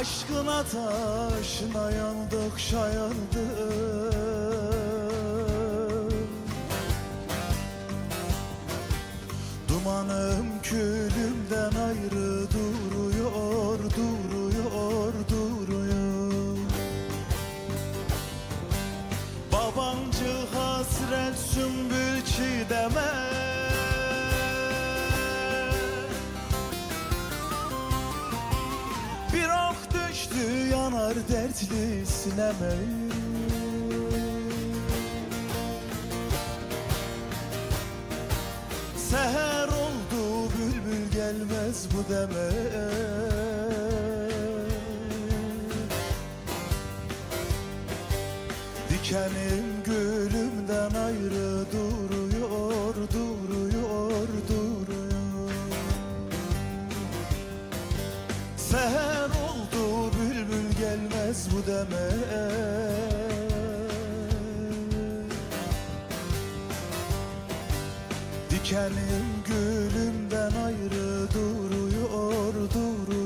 Aşkına taşına yandıkça yandım Dumanım külümden ayrı duruyor, duruyor, duruyor. Babancı hasret sümbül çiğdeme yanar dertli sineme Seher oldu bülbül gelmez bu deme. Dikenim gülümden ayrı duruyor, duruyor gelmez bu deme. Dikenim gülümden ayrı duruyor, duruyor,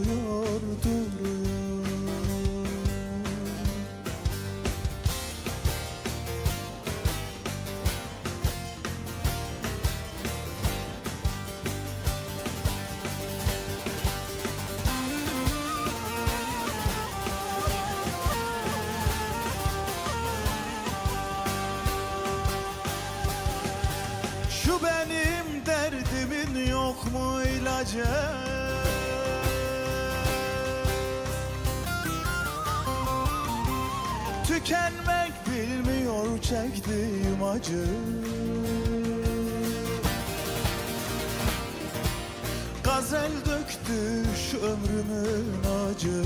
yok mu ilacı? Tükenmek bilmiyor çektiğim acı Gazel döktü şu ömrümün acı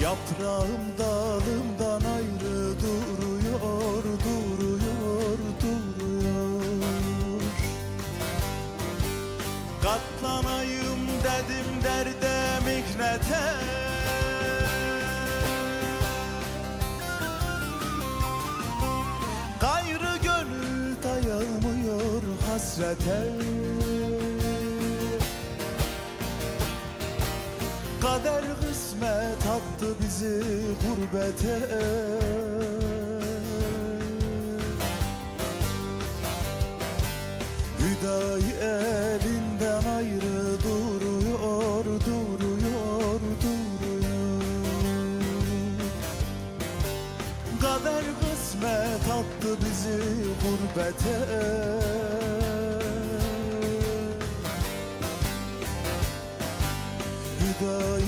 Yaprağım dalımdan Katlanayım dedim derde mihnete. Gayrı gönül dayanmıyor hasrete. Kader kısmet attı bizi gurbete. Hüdayi Kader kısmet attı bizi gurbete. Hüdayi